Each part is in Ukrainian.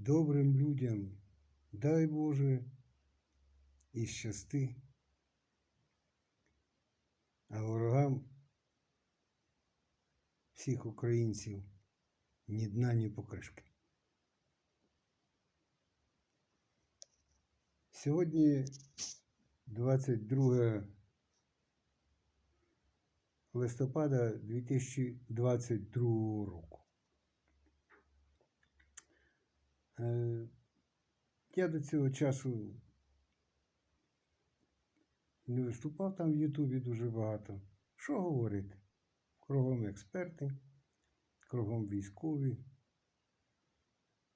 добрим людям дай Боже і щасти, а ворогам всіх українців ні дна, ні покришки. Сьогодні 22 листопада 2022 року. Е, Я до цього часу не виступав там в Ютубі дуже багато. Що говорити? Кругом експерти, кругом військові,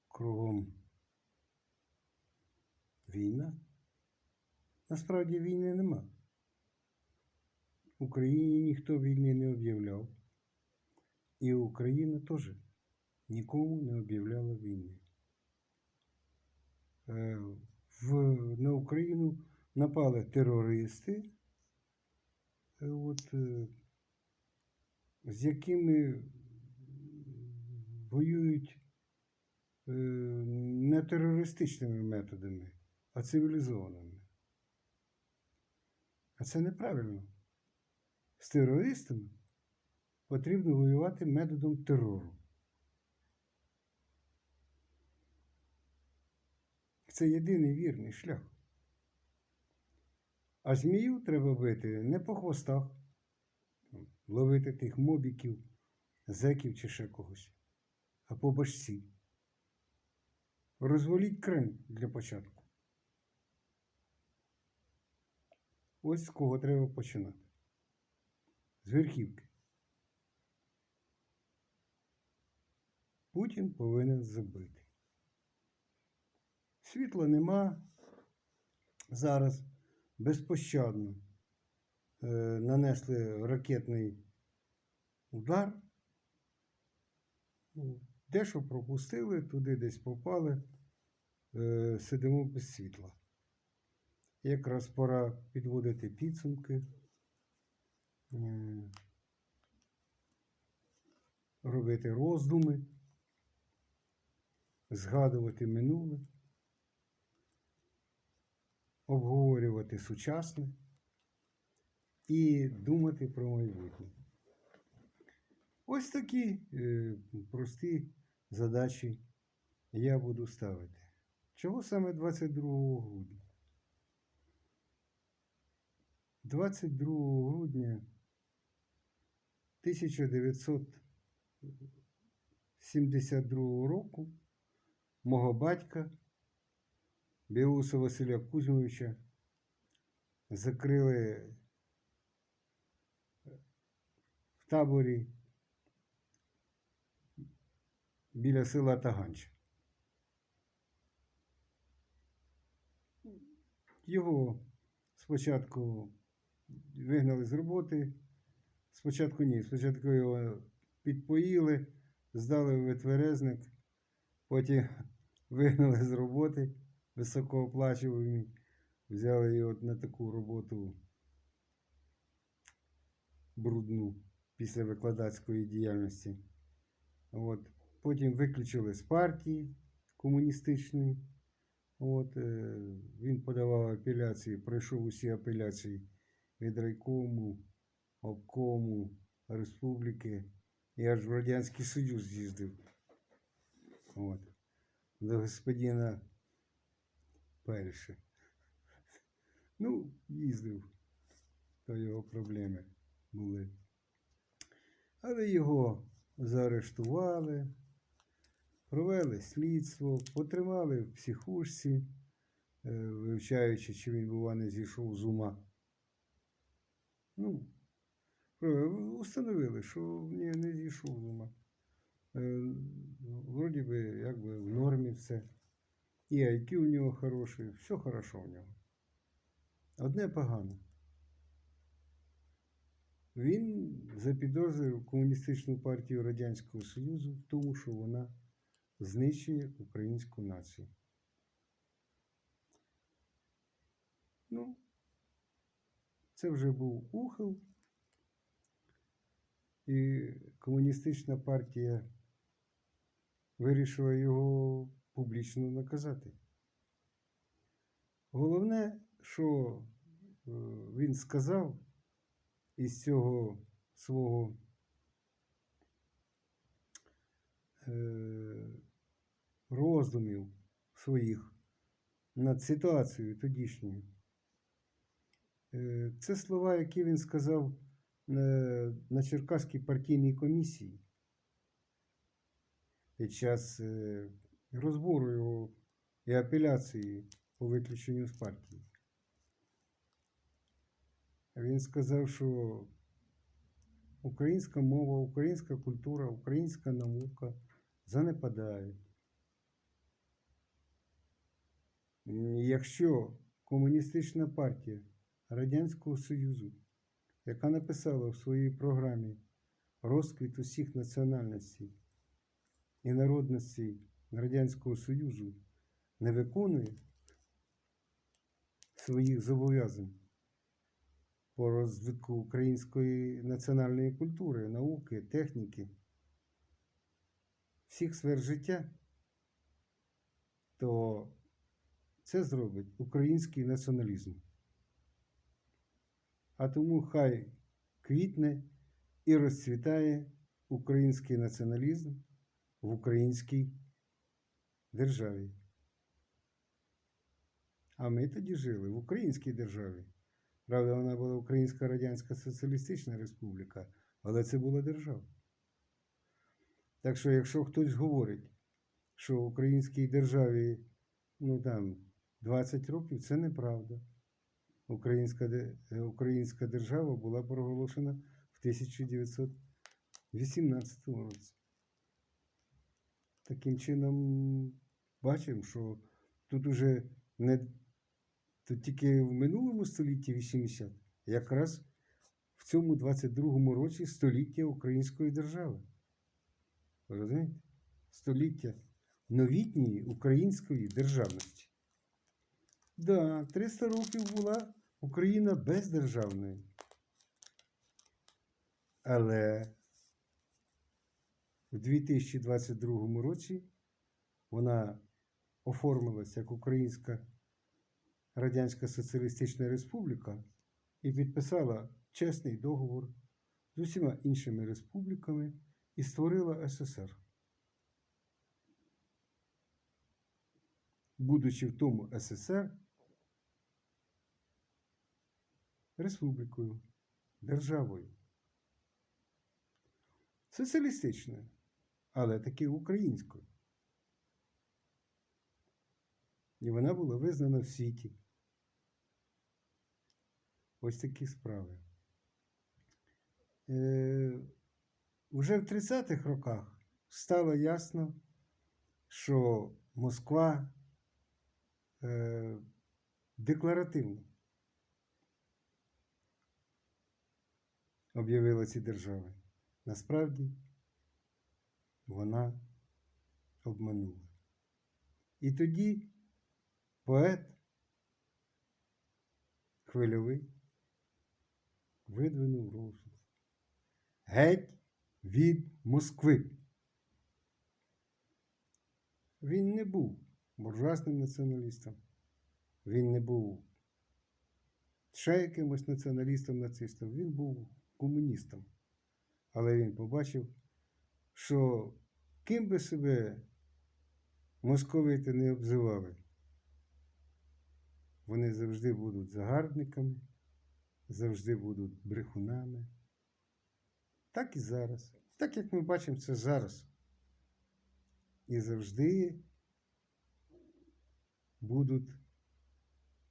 кругом війна. Насправді війни нема. В Україні ніхто війни не об'являв. І Україна теж нікому не об'являла війни. Е, В, на Україну напали терористи, е, от, е, з якими воюють не терористичними методами, а цивілізованими. А це неправильно. З терористами потрібно воювати методом терору. Це єдиний вірний шлях. А змію треба бити не по хвостах, ловити тих мобіків, зеків чи ще когось, а по башці. Розваліть Крим для початку. Ось з кого треба починати. З верхівки. Путін повинен забити. Світла нема зараз безпощадно. Е, нанесли ракетний удар. Ну, Дещо пропустили, туди десь попали, е, сидимо без світла. Якраз пора підводити підсумки, е, робити роздуми, згадувати минуле обговорювати сучасне і думати про майбутнє. Ось такі е, прості задачі я буду ставити. Чого саме 22 грудня? 22 грудня 1972 року мого батька Білуса Василя Кузьмовича закрили в таборі біля села Таганч. Його спочатку вигнали з роботи. Спочатку ні, спочатку його підпоїли, здали в витверезник, потім вигнали з роботи високооплачувані, взяли його на таку роботу брудну після викладацької діяльності. От. Потім виключили з партії комуністичної. От, е, Він подавав апеляції, пройшов усі апеляції від райкому, обкому, республіки і аж в Радянський Союз з'їздив. От. До господина перше. Ну, їздив, то його проблеми були. Але його заарештували, провели слідство, потримали в психушці, е, вивчаючи, чи він, бува, не зійшов з ума. Ну, установили, що ні, не зійшов з ума. Е, Вроді би, якби в нормі все. І IQ у нього хороший, все хорошо у нього. Одне погано. Він запідозрив Комуністичну партію Радянського Союзу в тому, що вона знищує українську націю. Ну, це вже був ухил. І комуністична партія вирішила його публічно наказати. Головне, що е, він сказав із цього свого е, роздумів своїх над ситуацією тодішньою. Е, Це слова, які він сказав на Черкаській партійній комісії під час розбору його і апеляції по виключенню з партії. Він сказав, що українська мова, українська культура, українська наука занепадають. Якщо комуністична партія Радянського Союзу, яка написала в своїй програмі розквіт усіх національностей і народностей Радянського Союзу, не виконує своїх зобов'язань по розвитку української національної культури, науки, техніки, всіх сфер життя, то це зробить український націоналізм. А тому хай квітне і розцвітає український націоналізм в українській державі. А ми тоді жили в українській державі. Правда, вона була Українська Радянська Соціалістична Республіка, але це була держава. Так що, якщо хтось говорить, що в українській державі ну там 20 років, це неправда. Українська, е, українська держава була проголошена в 1918 році. Таким чином, бачимо, що тут уже не тут тільки в минулому столітті 80, якраз в цьому 22-му році століття української держави. Розумієте? Століття новітньої української державності. Да, 300 років була Україна бездержавною. Але в 2022 році вона оформилася як Українська Радянська Соціалістична Республіка і підписала чесний договор з усіма іншими республіками і створила СССР. Будучи в тому СССР республікою, державою. Соціалістичною, але таки українською. І вона була визнана в світі. Ось такі справи. Е, уже в 30-х роках стало ясно, що Москва е, декларативно об'явила ці держави. Насправді вона обманула. І тоді поет хвильовий видвинув розсуд. Геть від Москви. Він не був буржуазним націоналістом, він не був ще якимось націоналістом, нацистом, він був комуністом. Але він побачив, що ким би себе московити не обзивали, вони завжди будуть загарбниками, завжди будуть брехунами. Так і зараз. Так як ми бачимо це зараз. І завжди будуть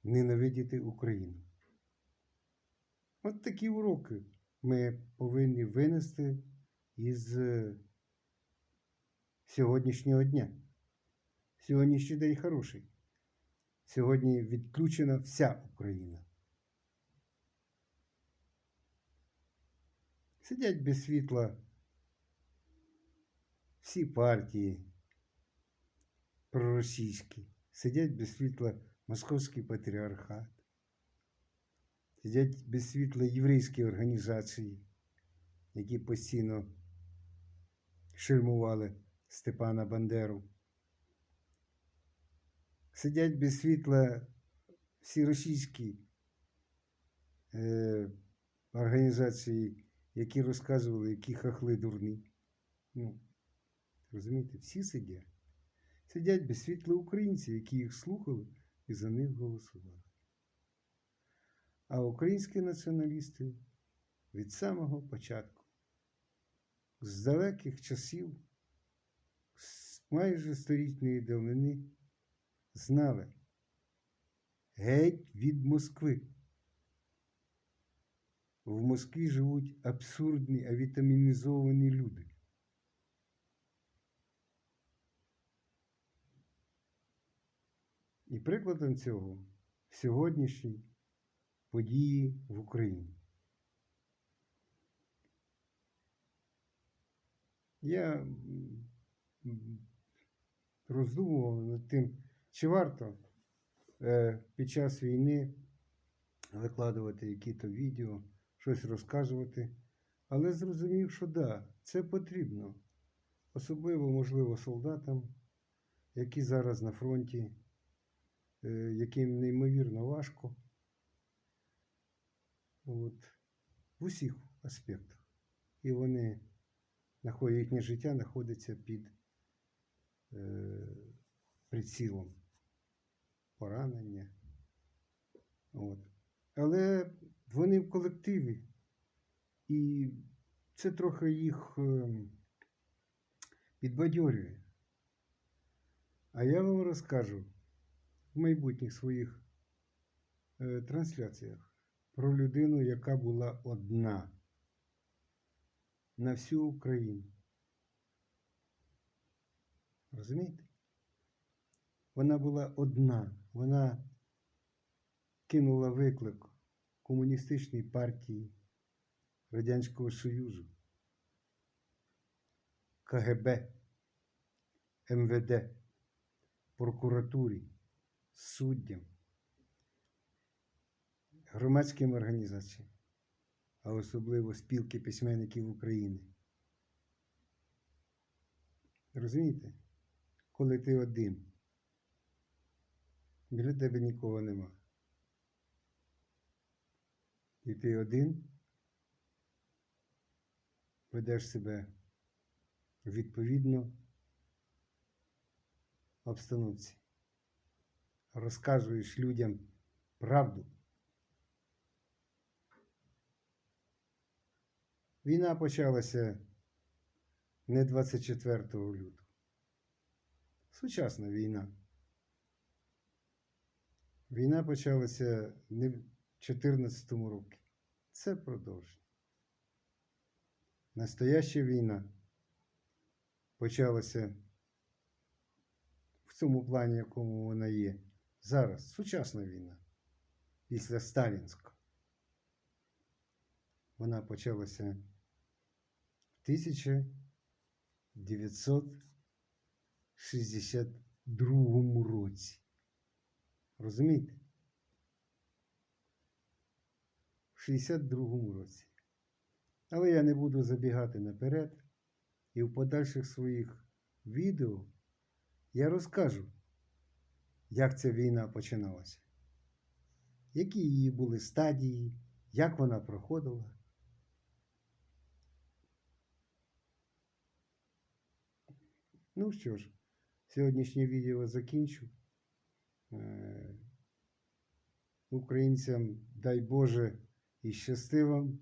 ненавидіти Україну. От такі уроки ми повинні винести із е, сьогоднішнього дня. Сьогоднішній день хороший. Сьогодні відключена вся Україна. Сидять без світла всі партії проросійські, сидять без світла Московський патріархат, сидять без світла єврейські організації, які постійно ширмували Степана Бандеру. Сидять без світла всі російські е, організації, які розказували, які хахли дурні. Ну, розумієте, всі сидять. Сидять без світла українці, які їх слухали і за них голосували. А українські націоналісти від самого початку, з далеких часів, з майже столітньої давнини, знали геть від Москви. В Москві живуть абсурдні, авітамінізовані люди. І прикладом цього сьогоднішні події в Україні. Я роздумував над тим, чи варто е, під час війни викладувати які-то відео, щось розказувати, але зрозумів, що да, це потрібно. Особливо, можливо, солдатам, які зараз на фронті, е, яким неймовірно важко. От, в усіх аспектах. І вони їхнє життя знаходиться під е, прицілом поранення. От. Але вони в колективі, і це трохи їх ем, підбадьорює. А я вам розкажу в майбутніх своїх е, трансляціях про людину, яка була одна на всю Україну. Розумієте? Вона була одна. Вона кинула виклик комуністичній партії Радянського Союзу, КГБ, МВД, прокуратурі, суддям, громадським організаціям, а особливо спілки письменників України. Розумієте? Коли ти один, біля тебе нікого нема. І ти один ведеш себе відповідно обстановці. Розказуєш людям правду. Війна почалася не 24 лютого. Сучасна війна. Війна почалася не в 2014 році. Це продовження. Настояща війна почалася в цьому плані, якому вона є. Зараз сучасна війна. Після Сталінського. Вона почалася в 1962 році. Розумієте? В 62-му році. Але я не буду забігати наперед. І в подальших своїх відео я розкажу, як ця війна починалася, які її були стадії, як вона проходила. Ну що ж, сьогоднішнє відео закінчу. Українцям, дай Боже, і щастивам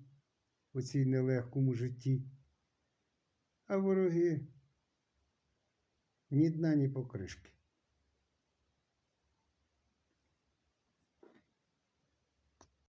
у цій нелегкому житті. А вороги ні дна, ні покришки.